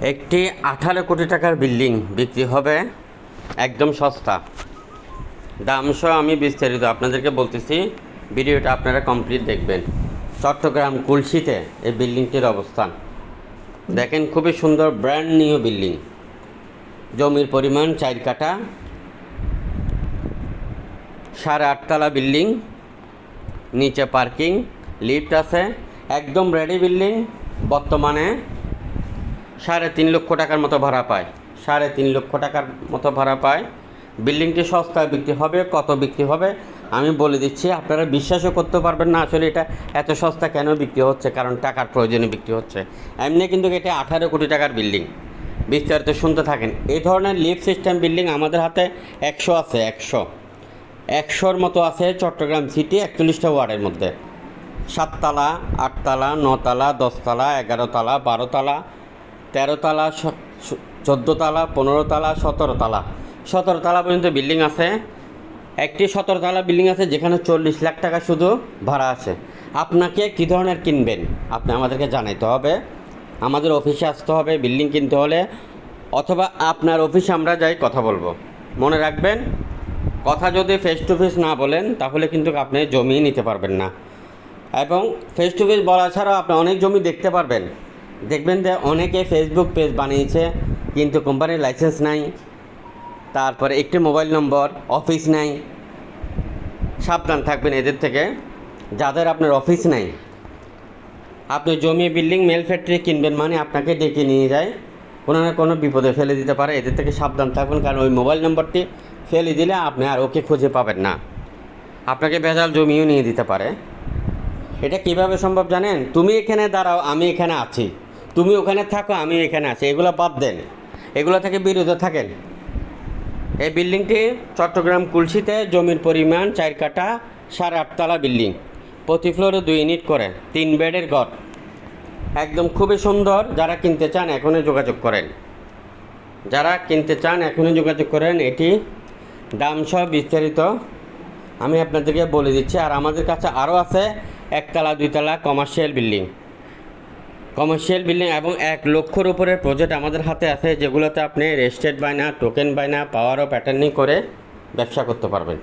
একটি আঠারো কোটি টাকার বিল্ডিং বিক্রি হবে একদম সস্তা। দাম সহ আমি বিস্তারিত আপনাদেরকে বলতেছি, ভিডিওটা আপনারা কমপ্লিট দেখবেন। চট্টগ্রাম কুলসিতে এই বিল্ডিংটির অবস্থান। দেখেন খুবই সুন্দর ব্র্যান্ড নিউ বিল্ডিং জমির পরিমাণ চার কাটা সাড়ে আটতলা বিল্ডিং। নিচে পার্কিং লিফট আছে। একদম রেডি বিল্ডিং বর্তমানে সাড়ে তিন লক্ষ টাকার মতো ভাড়া পায়। সাড়ে তিন লক্ষ টাকার মতো ভাড়া পায়। বিল্ডিংটি সস্তায় বিক্রি হবে, কত বিক্রি হবে, আমি বলে দিচ্ছি, আপনারা বিশ্বাসও করতে পারবেন না আসলে এটা এত সস্তা কেন বিক্রি হচ্ছে, কারণ টাকার প্রয়োজনে বিক্রি হচ্ছে। এমনি কিন্তু এটা আঠারো কোটি টাকার বিল্ডিং। বিস্তারিত শুনতে থাকেন। এই ধরনের লিফ সিস্টেম বিল্ডিং আমাদের হাতে একশো আছে, একশো। একশোর মতো আছে চট্টগ্রাম সিটি একচল্লিশটা ওয়ার্ডের মধ্যে। সাততলা, আটতলা, নতলা, দশতলা, এগারোতলা, বারোতলা তেরোতলা চোদ্দোতলা পনেরোতলা সতেরোতলা সতেরোতলা পর্যন্ত বিল্ডিং আছে। একটি সতেরোতলা বিল্ডিং আছে যেখানে চল্লিশ লাখ টাকা শুধু ভাড়া আছে। আপনাকে কী ধরনের কিনবেন? আপনি আমাদেরকে জানাইতে হবে। আমাদের অফিসে আসতে হবে, বিল্ডিং কিনতে হলে। অথবা আপনার অফিসে আমরা যাই কথা বলব। মনে রাখবেন, কথা যদি ফেস টু ফেস না বলেন, তাহলে কিন্তু আপনি জমি নিতে পারবেন না। এবং ফেস টু ফেস বলা ছাড়াও আপনি অনেক জমি দেখতে পারবেন। দেখবেন যে অনেকে ফেসবুক পেজ বানিয়েছে, কিন্তু কোম্পানির লাইসেন্স নাই, তারপরে একটি মোবাইল নম্বর অফিস নাই। সাবধান থাকবেন এদের থেকে, যাদের আপনার অফিস নাই। আপনি জমি বিল্ডিং মেল ফ্যাক্টরি কিনবেন মানে আপনাকে ডেকে নিয়ে যায়, কোনো না কোনো বিপদে ফেলে দিতে পারে। এদের থেকে সাবধান থাকবেন, কারণ ওই মোবাইল নম্বরটি ফেলে দিলে আপনি আর ওকে খুঁজে পাবেন না। আপনাকে ভেজাল জমিও নিয়ে দিতে পারে। এটা কীভাবে সম্ভব জানেন? তুমি এখানে দাঁড়াও, আমি এখানে আছি। তুমি ওখানে থাকো, আমি এখানে আছি। এগুলো বাদ দেন। এগুলো থেকে বিরত থাকেন। এই বিল্ডিংটি চট্টগ্রাম কুলসিতে জমির পরিমাণ চার কাটা সাড়ে আটতলা বিল্ডিং। প্রতি ফ্লোরে দুই ইউনিট করে, তিন বেডের ঘর। একদম খুবই সুন্দর, যারা কিনতে চান এখনই যোগাযোগ করেন। যারা কিনতে চান এখনই যোগাযোগ করেন, এটি দাম সহ বিস্তারিত আমি আপনাদেরকে বলে দিচ্ছি। আর আমাদের কাছে আরও আছে, একতলা, দুইতলা কমার্শিয়াল বিল্ডিং কমার্শিয়াল বিল্ডিং এবং এক লক্ষর উপরে প্রজেক্ট আমাদের হাতে আছে, যেগুলোতে আপনি রেজিস্ট্রেড বায়না, টোকেন বায়না, পাওয়ার ও প্যাটার্নিং করে ব্যবসা করতে পারবেন।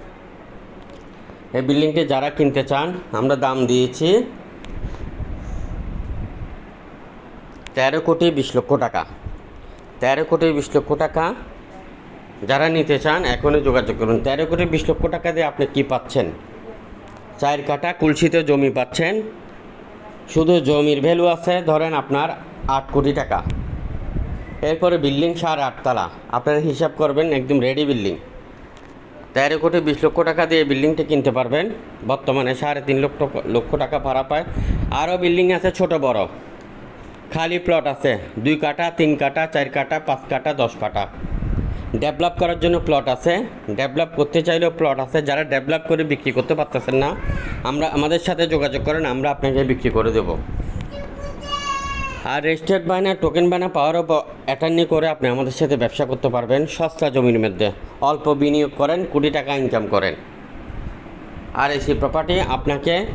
এই বিল্ডিংটি যারা কিনতে চান, আমরা দাম দিয়েছি তেরো কোটি বিশ লক্ষ টাকা। তেরো কোটি বিশ লক্ষ টাকা যারা নিতে চান, এখনই যোগাযোগ করুন। তেরো কোটি বিশ লক্ষ টাকা দিয়ে আপনি কি পাচ্ছেন? চার কাটা, কুলসিতে জমি পাচ্ছেন শুধু জমির ভ্যালু আছে, ধরেন আপনার আট কোটি টাকা। এরপরে বিল্ডিং সাড়ে আটতলা। আপনারা হিসাব করবেন, একদম রেডি বিল্ডিং তেরো কোটি বিশ লক্ষ টাকা দিয়ে বিল্ডিংটা কিনতে পারবেন। বর্তমানে সাড়ে তিন লক্ষ লক্ষ টাকা ভাড়া পায়। আরও বিল্ডিং আছে, ছোট বড়। খালি প্লট আছে। দুই কাটা তিন কাটা চার কাটা পাঁচ কাটা দশ কাটা ডেভেলপ করার জন্য প্লট আছে। ডেভেলপ করতে চাইলেও প্লট আছে। যারা ডেভেলপ করে বিক্রি করতে পারতেছেন না, আমরা, আমাদের সাথে যোগাযোগ করেন, আমরা আপনাকে বিক্রি করে দেব। আর রেজিস্টার্ড বায়না, টোকেন বায়না পাওয়ারও অ্যাটার্নি করে আপনি আমাদের সাথে ব্যবসা করতে পারবেন সস্তা জমির মধ্যে। অল্প বিনিয়োগ করেন, কোটি টাকা ইনকাম করেন। আর এসি প্রপার্টি আপনাকে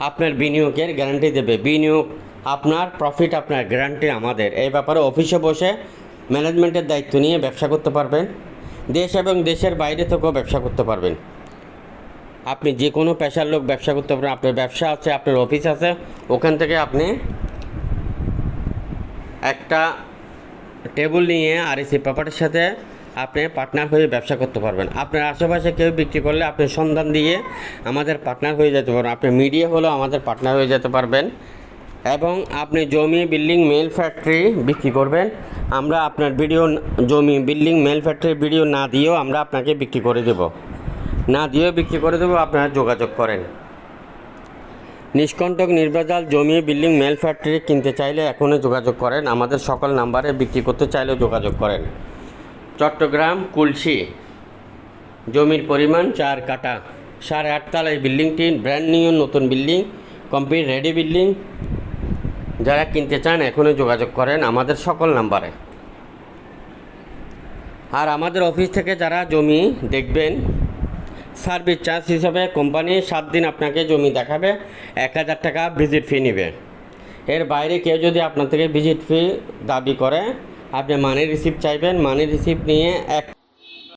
আপনার বিনিয়োগের গ্যারান্টি দেবে। বিনিয়োগ আপনার প্রফিট আপনার গ্যারান্টি আমাদের। এই ব্যাপারে অফিসে বসে ম্যানেজমেন্টের দায়িত্ব নিয়ে ব্যবসা করতে পারবেন, দেশ এবং দেশের বাইরে থেকেও ব্যবসা করতে পারবেন। আপনি যে কোনো পেশার লোক ব্যবসা করতে পারবেন, আপনার ব্যবসা আছে, আপনার অফিস আছে, ওখান থেকে আপনি একটা টেবিল নিয়ে আর এসি পেপারের সাথে আপনি পার্টনার হয়ে ব্যবসা করতে পারবেন। আপনার আশেপাশে কেউ বিক্রি করলে আপনি সন্ধান দিয়ে আমাদের পার্টনার হয়ে যেতে পারবেন। আপনি মিডিয়া হলেও আমাদের পার্টনার হয়ে যেতে পারবেন। এবং আপনি জমি বিল্ডিং মেল ফ্যাক্টরি বিক্রি করবেন। আমরা আপনার ভিডিও জমি বিল্ডিং মেল ফ্যাক্টরির ভিডিও না দিয়েও আমরা আপনাকে বিক্রি করে দেব। না দিয়েও বিক্রি করে দেবো, আপনারা যোগাযোগ করেন। নিষ্কণ্টক নির্ভেজাল জমি বিল্ডিং মেল ফ্যাক্টরি কিনতে চাইলে এখনও যোগাযোগ করেন। আমাদের সকল নাম্বারে বিক্রি করতে চাইলেও যোগাযোগ করেন। চট্টগ্রাম, কুলসি। জমির পরিমাণ চার কাটা সাড়ে আটতলা এই বিল্ডিংটি ব্র্যান্ড নিউ নতুন বিল্ডিং কমপ্লিট রেডি বিল্ডিং যারা কিনতে চান, এখনই যোগাযোগ করেন আমাদের সকল নাম্বারে। আর আমাদের অফিস থেকে যারা জমি দেখবেন, সার্ভিস চার্জ হিসাবে কোম্পানি সাত দিন আপনাকে জমি দেখাবে, এক হাজার টাকা ভিজিট ফি নেবে। এর বাইরে কেউ যদি আপনার থেকে ভিজিট ফি দাবি করে, আপনি মানি রিসিপ্ট চাইবেন মানি রিসিপ্ট নিয়ে এক